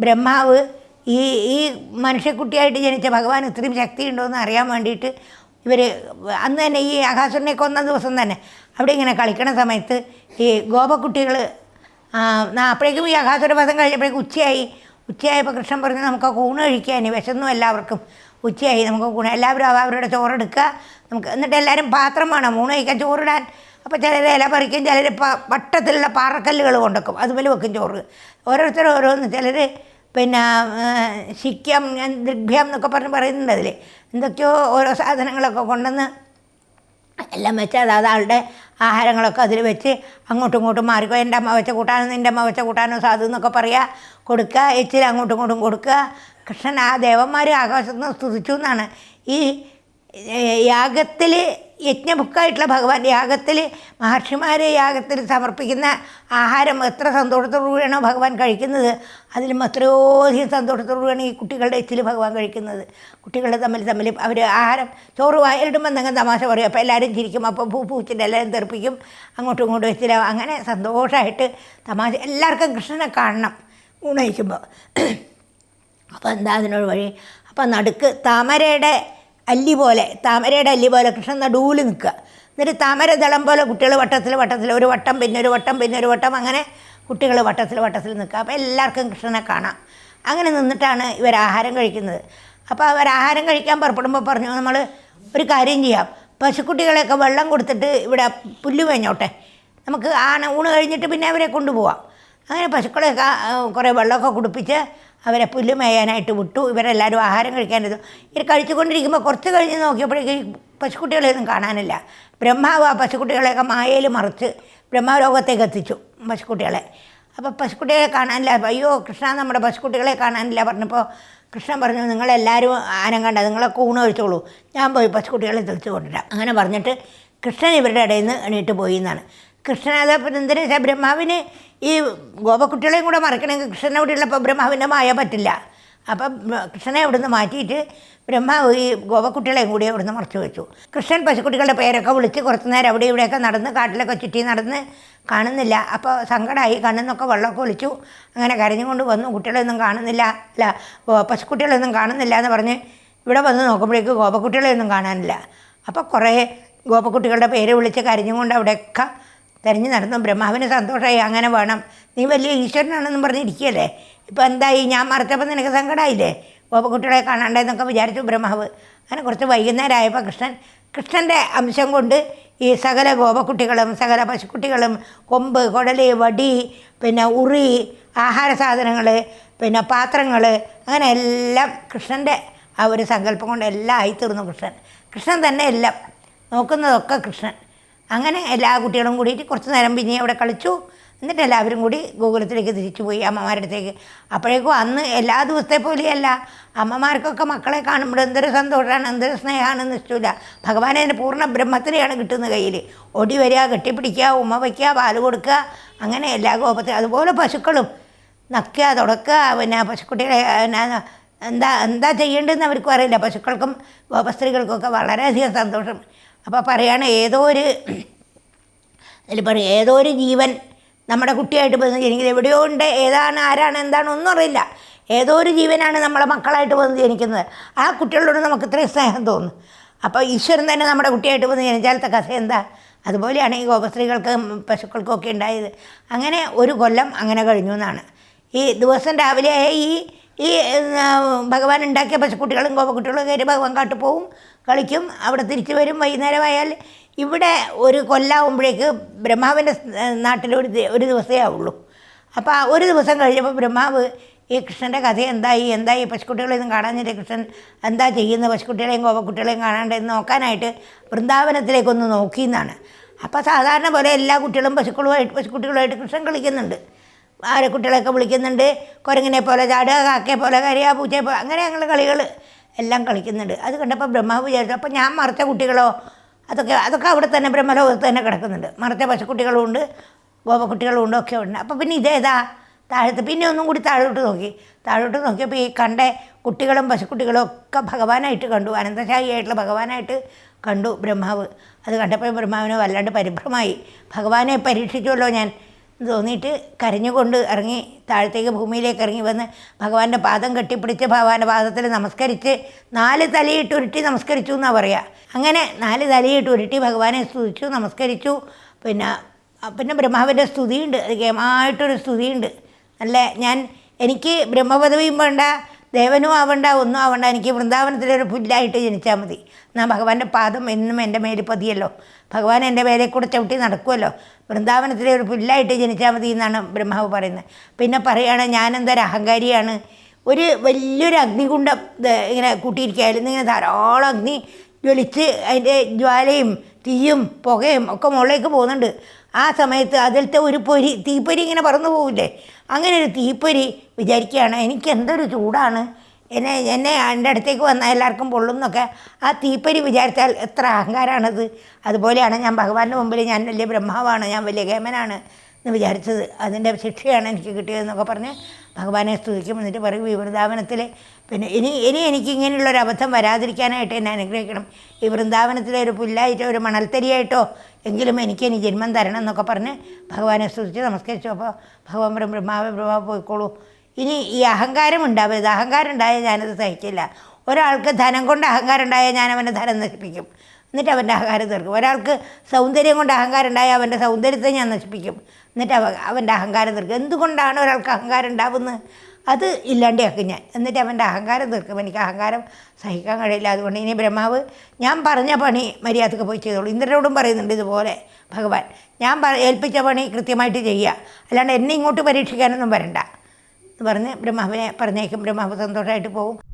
ബ്രഹ്മാവ് ഈ ഈ മനുഷ്യക്കുട്ടിയായിട്ട് ജനിച്ച ഭഗവാൻ ഇത്രയും ശക്തി ഉണ്ടോ എന്ന് അറിയാൻ വേണ്ടിയിട്ട് ഇവർ അന്ന് തന്നെ ഈ അഹാസുരനെ കൊന്ന ദിവസം തന്നെ അവിടെ ഇങ്ങനെ കളിക്കണ സമയത്ത് ഈ ഗോപക്കുട്ടികൾ അപ്പോഴേക്കും ഈ അഹാസുര വധം കഴിഞ്ഞപ്പോഴേക്കും ഉച്ചയായി. ഉച്ചയായപ്പോൾ കൃഷ്ണൻ പറഞ്ഞു നമുക്ക് ഊണ് കഴിക്കാൻ വിശന്നു എല്ലാവർക്കും. ഉച്ചയായി നമുക്ക് ഊണ് എല്ലാവരും അവ- അവരുടെ ചോറെടുക്കുക. നമുക്ക് എന്നിട്ട് എല്ലാവരും പാത്രം വേണം ഊണ് കഴിക്കാൻ ചോറിടാൻ. അപ്പോൾ ചിലർ ഇല പറിക്കും ചിലർ വട്ടത്തിലുള്ള പാറക്കല്ലുകൾ കൊണ്ടുവെക്കും അതുപോലെ വെക്കും ചോറ്. ഓരോരുത്തർ ഓരോന്ന്. ചിലർ പിന്നെ ശിക്യം ദൃഭ്യം എന്നൊക്കെ പറഞ്ഞ് പറയുന്നുണ്ട് അതിൽ എന്തൊക്കെയോ ഓരോ സാധനങ്ങളൊക്കെ കൊണ്ടുവന്ന് എല്ലാം വെച്ച് അതായത് ആളുടെ ആഹാരങ്ങളൊക്കെ അതിൽ വെച്ച് അങ്ങോട്ടും ഇങ്ങോട്ടും മാറിക്കോ. എന്റെ അമ്മ വെച്ച കൂട്ടാനോ നിന്റെ അമ്മ വെച്ച കൂട്ടാനോ സാധു എന്നൊക്കെ പറയുക കൊടുക്കുക ഇച്ചിരി അങ്ങോട്ടും ഇങ്ങോട്ടും കൊടുക്കുക. കൃഷ്ണൻ ആ ദേവന്മാർ ആകാശത്ത് നിന്ന് സ്തുതിച്ചു എന്നാണ്. ഈ യാഗത്തിൽ യജ്ഞബുക്കായിട്ടുള്ള ഭഗവാൻ യാഗത്തിൽ മഹർഷിമാരെ യാഗത്തിൽ സമർപ്പിക്കുന്ന ആഹാരം എത്ര സന്തോഷത്തോടുകൂടിയാണോ ഭഗവാൻ കഴിക്കുന്നത് അതിലും എത്രയോ അധികം സന്തോഷത്തോടുകൂടിയാണ് ഈ കുട്ടികളുടെ എച്ചിൽ ഭഗവാൻ കഴിക്കുന്നത്. കുട്ടികൾ തമ്മിൽ തമ്മിൽ അവർ ആഹാരം ചോറ് വായലിടുമ്പോൾ എന്തെങ്കിലും തമാശ പറയും. അപ്പോൾ എല്ലാവരും ചിരിക്കും അപ്പോൾ പൂ പൂച്ചിന്റെ എല്ലാവരും തെറിപ്പിക്കും അങ്ങോട്ടും ഇങ്ങോട്ടും വെച്ചില്ല അങ്ങനെ സന്തോഷമായിട്ട് തമാശ എല്ലാവർക്കും കൃഷ്ണനെ കാണണം ഊണയിക്കുമ്പോൾ അപ്പോൾ എന്താ അതിനൊരു വഴി? അപ്പോൾ നടുക്ക് താമരയുടെ അല്ലി പോലെ താമരയുടെ അല്ലി പോലെ കൃഷ്ണൻ നടുവിൽ നിൽക്കുക. എന്നിട്ട് താമര ദളം പോലെ കുട്ടികൾ വട്ടത്തിൽ വട്ടത്തിൽ ഒരു വട്ടം പിന്നെ ഒരു വട്ടം പിന്നെ ഒരു വട്ടം അങ്ങനെ കുട്ടികൾ വട്ടത്തിൽ വട്ടത്തിൽ നിൽക്കുക. അപ്പോൾ എല്ലാവർക്കും കൃഷ്ണനെ കാണാം. അങ്ങനെ നിന്നിട്ടാണ് ഇവർ ആഹാരം കഴിക്കുന്നത്. അപ്പോൾ അവർ ആഹാരം കഴിക്കാൻ പുറപ്പെടുമ്പോൾ പറഞ്ഞു നമ്മൾ ഒരു കാര്യം ചെയ്യാം. പശുക്കുട്ടികളെയൊക്കെ വെള്ളം കൊടുത്തിട്ട് ഇവിടെ പുല്ല് മേഞ്ഞോട്ടെ. നമുക്ക് ആന ഊണ് കഴിഞ്ഞിട്ട് പിന്നെ അവരെ കൊണ്ടുപോവാം. അങ്ങനെ പശുക്കളെ കുറേ വെള്ളമൊക്കെ കുടിപ്പിച്ച് അവരെ പുല്ല് മേയാനായിട്ട് വിട്ടു. ഇവരെല്ലാവരും ആഹാരം കഴിക്കാനത് ഇവർ കഴിച്ചുകൊണ്ടിരിക്കുമ്പോൾ കുറച്ച് കഴിഞ്ഞ് നോക്കിയപ്പോഴേക്കും പശുക്കുട്ടികളെയൊന്നും കാണാനില്ല. ബ്രഹ്മാവ് ആ പശുക്കുട്ടികളെയൊക്കെ മായയിൽ മറിച്ച് ബ്രഹ്മാവ് ലോകത്തേക്ക് എത്തിച്ചു പശുക്കുട്ടികളെ. അപ്പോൾ പശുക്കുട്ടികളെ കാണാനില്ല. അയ്യോ കൃഷ്ണ നമ്മുടെ പശുക്കുട്ടികളെ കാണാനില്ല പറഞ്ഞപ്പോൾ കൃഷ്ണൻ പറഞ്ഞു നിങ്ങളെല്ലാവരും ആനം കണ്ട നിങ്ങളൊക്കെ ഊണ് കഴിച്ചോളൂ. ഞാൻ പോയി പശുക്കുട്ടികളെ തെളിച്ചു കൊണ്ടുവരാം. അങ്ങനെ പറഞ്ഞിട്ട് കൃഷ്ണൻ ഇവരുടെ ഇടയിൽ നിന്ന് എണീറ്റ് പോയി എന്നാണ്. എന്തിനു വെച്ചാൽ ബ്രഹ്മാവിന് ഈ ഗോപക്കുട്ടികളെയും കൂടെ മറക്കണമെങ്കിൽ കൃഷ്ണൻ ഉള്ളപ്പോൾ ബ്രഹ്മാവിന്റെ മായ പറ്റില്ല. അപ്പം കൃഷ്ണനെ അവിടുന്ന് മാറ്റിയിട്ട് ബ്രഹ്മാവ് ഈ ഗോപക്കുട്ടികളെയും കൂടി അവിടുന്ന് മറച്ചു വെച്ചു. കൃഷ്ണൻ പശുക്കുട്ടികളുടെ പേരൊക്കെ വിളിച്ച് കുറച്ച് നേരം അവിടെ ഇവിടെയൊക്കെ നടന്ന് കാട്ടിലൊക്കെ ചുറ്റി നടന്ന് കാണുന്നില്ല. അപ്പോൾ സങ്കടമായി കണ്ണിന്നൊക്കെ വെള്ളമൊക്കെ ഒളിച്ചു അങ്ങനെ കരഞ്ഞുകൊണ്ട് വന്നു. കുട്ടികളെയൊന്നും കാണുന്നില്ല. അല്ല പശുക്കുട്ടികളൊന്നും കാണുന്നില്ല എന്ന് പറഞ്ഞ് ഇവിടെ വന്ന് നോക്കുമ്പോഴേക്ക് ഗോപക്കുട്ടികളെയൊന്നും കാണാനില്ല. അപ്പോൾ കുറേ ഗോപക്കുട്ടികളുടെ പേര് വിളിച്ച് കരഞ്ഞുകൊണ്ട് അവിടെയൊക്കെ തിരഞ്ഞു നടന്നു. ബ്രഹ്മാവിന് സന്തോഷമായി. അങ്ങനെ വേണം. നീ വലിയ ഈശ്വരനാണെന്നും പറഞ്ഞിരിക്കുകയല്ലേ ഇപ്പം എന്തായി? ഞാൻ മറച്ചപ്പോൾ നിനക്ക് സങ്കടമായില്ലേ ഗോപക്കുട്ടികളെ കാണാണ്ടെന്നൊക്കെ വിചാരിച്ചു ബ്രഹ്മാവ്. അങ്ങനെ കുറച്ച് വൈകുന്നേരമായപ്പോൾ കൃഷ്ണൻ കൃഷ്ണന്റെ അംശം കൊണ്ട് ഈ സകല ഗോപക്കുട്ടികളും സകല പശുക്കുട്ടികളും കൊമ്പ് കുടൽ വടി പിന്നെ ഉറി ആഹാര സാധനങ്ങൾ പിന്നെ പാത്രങ്ങൾ അങ്ങനെ എല്ലാം കൃഷ്ണന്റെ ആ ഒരു സങ്കല്പം കൊണ്ട് എല്ലാം ആയിത്തീർന്നു കൃഷ്ണൻ. കൃഷ്ണൻ തന്നെ എല്ലാം. നോക്കുന്നതൊക്കെ കൃഷ്ണൻ. അങ്ങനെ എല്ലാ കുട്ടികളും കൂടിയിട്ട് കുറച്ച് നേരം പിന്നെ അവിടെ കളിച്ചു. എന്നിട്ട് എല്ലാവരും കൂടി ഗോകുലത്തിലേക്ക് തിരിച്ചു പോയി അമ്മമാരുടെ അടുത്തേക്ക്. അപ്പോഴേക്കും അന്ന് എല്ലാ ദിവസത്തെ പോലെയല്ല. അമ്മമാർക്കൊക്കെ മക്കളെ കാണുമ്പോൾ എന്തൊരു സന്തോഷമാണ് എന്തൊരു സ്നേഹമാണ് നിശ്ചയില്ല ഭഗവാനെ അതിന്റെ പൂർണ ബ്രഹ്മത്തിനെയാണ് കിട്ടുന്നത് കയ്യിൽ. ഒടി വരിക കെട്ടിപ്പിടിക്കുക ഉമ്മ വയ്ക്കുക പാൽ കൊടുക്കുക അങ്ങനെ എല്ലാ കോപത്തെ അതുപോലെ പശുക്കളും നക്കുക തുടക്കുക പിന്നെ പശുക്കുട്ടികളെ പിന്നെ എന്താ എന്താ ചെയ്യേണ്ടതെന്ന് അവർക്കും അറിയില്ല. പശുക്കൾക്കും ഗോപസ്ത്രീകൾക്കൊക്കെ വളരെയധികം സന്തോഷം. അപ്പോൾ പറയാണ് ഏതോ ഒരു അതിൽ പറയും ഏതോ ഒരു ജീവൻ നമ്മുടെ കുട്ടിയായിട്ട് വന്ന് ജനിക്കുന്നത് എവിടെയോ ഉണ്ട് ഏതാണ് ആരാണ് എന്താണ് ഒന്നും അറിയില്ല. ഏതോ ഒരു ജീവനാണ് നമ്മളെ മക്കളായിട്ട് വന്ന് ജനിക്കുന്നത്. ആ കുട്ടികളോട് നമുക്ക് ഇത്രയും സ്നേഹം തോന്നും. അപ്പോൾ ഈശ്വരൻ തന്നെ നമ്മുടെ കുട്ടിയായിട്ട് വന്ന് ജനിച്ചാലത്തെ കഥ എന്താ? അതുപോലെയാണ് ഈ ഗോപസ്ത്രീകൾക്ക് പശുക്കൾക്കൊക്കെ ഉണ്ടായത്. അങ്ങനെ ഒരു കൊല്ലം അങ്ങനെ കഴിഞ്ഞു എന്നാണ്. ഈ ദിവസം രാവിലെ ഈ ഈ ഭഗവാൻ ഉണ്ടാക്കിയ പശുക്കുട്ടികളും ഗോപക്കുട്ടികളും കയറി ഭഗവാൻ കാട്ടു പോവും കളിക്കും അവിടെ തിരിച്ചു വരും. വൈകുന്നേരമായാൽ ഇവിടെ ഒരു കൊല്ലാവുമ്പോഴേക്ക് ബ്രഹ്മാവിന്റെ നാട്ടിൽ ഒരു ഒരു ദിവസമേ ആവുള്ളൂ. അപ്പോൾ ഒരു ദിവസം കഴിഞ്ഞപ്പോൾ ബ്രഹ്മാവ് ഈ കൃഷ്ണന്റെ കഥ എന്തായി എന്തായി? പശുക്കുട്ടികളെയൊന്നും കാണാഞ്ഞിട്ട് കൃഷ്ണൻ? എന്താ ചെയ്യുന്നത്? പശുക്കുട്ടികളെയും ഗോപക്കുട്ടികളെയും കാണാണ്ടെന്ന് നോക്കാനായിട്ട് വൃന്ദാവനത്തിലേക്കൊന്ന് നോക്കിയെന്നാണ്. അപ്പോൾ സാധാരണ പോലെ എല്ലാ കുട്ടികളും പശുക്കളുമായിട്ട് പശുക്കുട്ടികളുമായിട്ട് കൃഷ്ണൻ കളിക്കുന്നുണ്ട്. ആരക്കുട്ടികളെയൊക്കെ വിളിക്കുന്നുണ്ട്. കുരങ്ങിനെ പോലെ ചാടുക കാക്കയെ പോലെ കരയുക പൂച്ചയെ പോലെ അങ്ങനെ ഞങ്ങൾ കളികൾ എല്ലാം കളിക്കുന്നുണ്ട്. അത് കണ്ടപ്പോൾ ബ്രഹ്മാവ് വിചാരിച്ചു അപ്പോൾ ഞാൻ മറച്ച കുട്ടികളോ? അതൊക്കെ അതൊക്കെ അവിടെ തന്നെ ബ്രഹ്മലോകത്ത് തന്നെ കിടക്കുന്നുണ്ട്. മറച്ച പശുക്കുട്ടികളും ഉണ്ട് ഗോപക്കുട്ടികളും ഉണ്ട് ഒക്കെ ഉണ്ട്. അപ്പോൾ പിന്നെ ഇതേതാ താഴത്ത് പിന്നെ ഒന്നും കൂടി താഴോട്ട് നോക്കി. താഴോട്ട് നോക്കിയപ്പോൾ ഈ കണ്ട കുട്ടികളും പശുക്കുട്ടികളും ഒക്കെ ഭഗവാനായിട്ട് കണ്ടു. അനന്തശാഹിയായിട്ടുള്ള ഭഗവാനായിട്ട് കണ്ടു ബ്രഹ്മാവ്. അത് കണ്ടപ്പോൾ ബ്രഹ്മാവിന് വല്ലാണ്ട് പരിഭ്രമായി ഭഗവാനെ പരീക്ഷിച്ചുവല്ലോ ഞാൻ. തോന്നിയിട്ട് കരഞ്ഞുകൊണ്ട് ഇറങ്ങി താഴത്തേക്ക് ഭൂമിയിലേക്ക് ഇറങ്ങി വന്ന് ഭഗവാന്റെ പാദം കെട്ടിപ്പിടിച്ച് ഭഗവാന്റെ പാദത്തിൽ നമസ്കരിച്ച് നാല് തലയിട്ട് ഉരുട്ടി നമസ്കരിച്ചു എന്നാണ് പറയുക അങ്ങനെ നാല് തലയിട്ട് ഉരുട്ടി ഭഗവാനെ സ്തുതിച്ചു നമസ്കരിച്ചു. പിന്നെ പിന്നെ ബ്രഹ്മാവിന്റെ സ്തുതിയുണ്ട്. അത് ഗമായിട്ടൊരു സ്തുതിയുണ്ട്. നല്ല ഞാൻ എനിക്ക് ബ്രഹ്മപദവിയും വേണ്ട ദേവനും ആവണ്ട ഒന്നും ആവണ്ട. എനിക്ക് വൃന്ദാവനത്തിലൊരു പുല്ലായിട്ട് ജനിച്ചാൽ മതി. എന്നാൽ ഭഗവാന്റെ പാദം എന്നും എന്റെ മേലിൽ പതിയല്ലോ. ഭഗവാൻ എന്റെ മേലെ കൂടെ ചവിട്ടി നടക്കുമല്ലോ വൃന്ദാവനത്തിലെ ഒരു പുല്ലായിട്ട് ജനിച്ചാൽ മതി എന്നാണ് ബ്രഹ്മാവ് പറയുന്നത്. പിന്നെ പറയുകയാണ് ഞാനെന്തൊരു അഹങ്കാരിയാണ്. ഒരു വലിയൊരു അഗ്നികുണ്ഡം ഇങ്ങനെ കൂട്ടിയിരിക്കുകയായിരുന്നു. ഇങ്ങനെ ധാരാളം അഗ്നി ജ്വലിച്ച് അതിന്റെ ജ്വാലയും തീയും പുകയും ഒക്കെ മുകളിലേക്ക് പോകുന്നുണ്ട്. ആ സമയത്ത് അതിലത്തെ ഒരു പൊരി തീപ്പൊരി ഇങ്ങനെ പറന്നു പോകില്ലേ അങ്ങനെ ഒരു തീപ്പൊരി വിചാരിക്കുകയാണ് എനിക്ക് എന്തൊരു ചൂടാണ്. എന്നെ എന്നെ എന്റെ അടുത്തേക്ക് വന്നാൽ എല്ലാവർക്കും പൊള്ളും എന്നൊക്കെ ആ തീപ്പൊരി വിചാരിച്ചാൽ എത്ര അഹങ്കാരമാണത്. അതുപോലെയാണ് ഞാൻ ഭഗവാന്റെ മുമ്പിൽ ഞാൻ വലിയ ബ്രഹ്മാവാണ് ഞാൻ വലിയ കേമനാണ്. എന്ന് വിചാരിച്ചത്. അതിന്റെ ശിക്ഷയാണ് എനിക്ക് കിട്ടിയതെന്നൊക്കെ പറഞ്ഞ് ഭഗവാനെ സ്തുതിക്കും. എന്നിട്ട് പറയും ഈ വൃന്ദാവനത്തിൽ പിന്നെ ഇനി ഇനി എനിക്ക് അബദ്ധം വരാതിരിക്കാനായിട്ട് എന്നെ അനുഗ്രഹിക്കണം. ഈ വൃന്ദാവനത്തിലെ ഒരു പുല്ലായിട്ടോ ഒരു മണൽത്തരിയായിട്ടോ എങ്കിലും എനിക്ക് ഇനി ജന്മം തരണം എന്നൊക്കെ പറഞ്ഞ് ഭഗവാനെ സ്തുതിച്ച് നമസ്കരിച്ചു. അപ്പോൾ ഭഗവാൻ പറയും ബ്രഹ്മാവ് ബ്രഹ്മാവ് പോയിക്കോളൂ. ഇനി ഈ അഹങ്കാരം ഉണ്ടാവരുത്. അഹങ്കാരം ഉണ്ടായാൽ ഞാനത് സഹിക്കില്ല. ഒരാൾക്ക് ധനം കൊണ്ട് അഹങ്കാരം ഉണ്ടായാൽ ഞാൻ അവന്റെ ധനം നശിപ്പിക്കും. എന്നിട്ട് അവന്റെ അഹങ്കാരം തീർക്കും. ഒരാൾക്ക് സൗന്ദര്യം കൊണ്ട് അഹങ്കാരം ഉണ്ടായാൽ അവന്റെ സൗന്ദര്യത്തെ ഞാൻ നശിപ്പിക്കും. എന്നിട്ട് അവ അവന്റെ അഹങ്കാരം തീർക്കും. എന്തുകൊണ്ടാണ് ഒരാൾക്ക് അഹങ്കാരം ഉണ്ടാവുന്നത്? അത് ഇല്ലാണ്ടാക്കും ഞാൻ. എന്നിട്ട് അവന്റെ അഹങ്കാരം തീർക്കും. എനിക്ക് അഹങ്കാരം സഹിക്കാൻ കഴിയില്ല. അതുകൊണ്ട് ഇനി ബ്രഹ്മാവ് ഞാൻ പറഞ്ഞ പണി മര്യാദയ്ക്ക് പോയി ചെയ്തോളൂ. ഇന്ദ്രനോടും പറയുന്നുണ്ട് ഇതുപോലെ ഭഗവാൻ ഞാൻ ഏൽപ്പിച്ച പണി കൃത്യമായിട്ട് ചെയ്യുക. അല്ലാണ്ട് എന്നെ ഇങ്ങോട്ട് പരീക്ഷിക്കാനൊന്നും വരണ്ട. എന്ന് പറഞ്ഞ് ബ്രഹ്മാവിനെ പറഞ്ഞേക്കും. ബ്രഹ്മാവ് സന്തോഷമായിട്ട് പോകും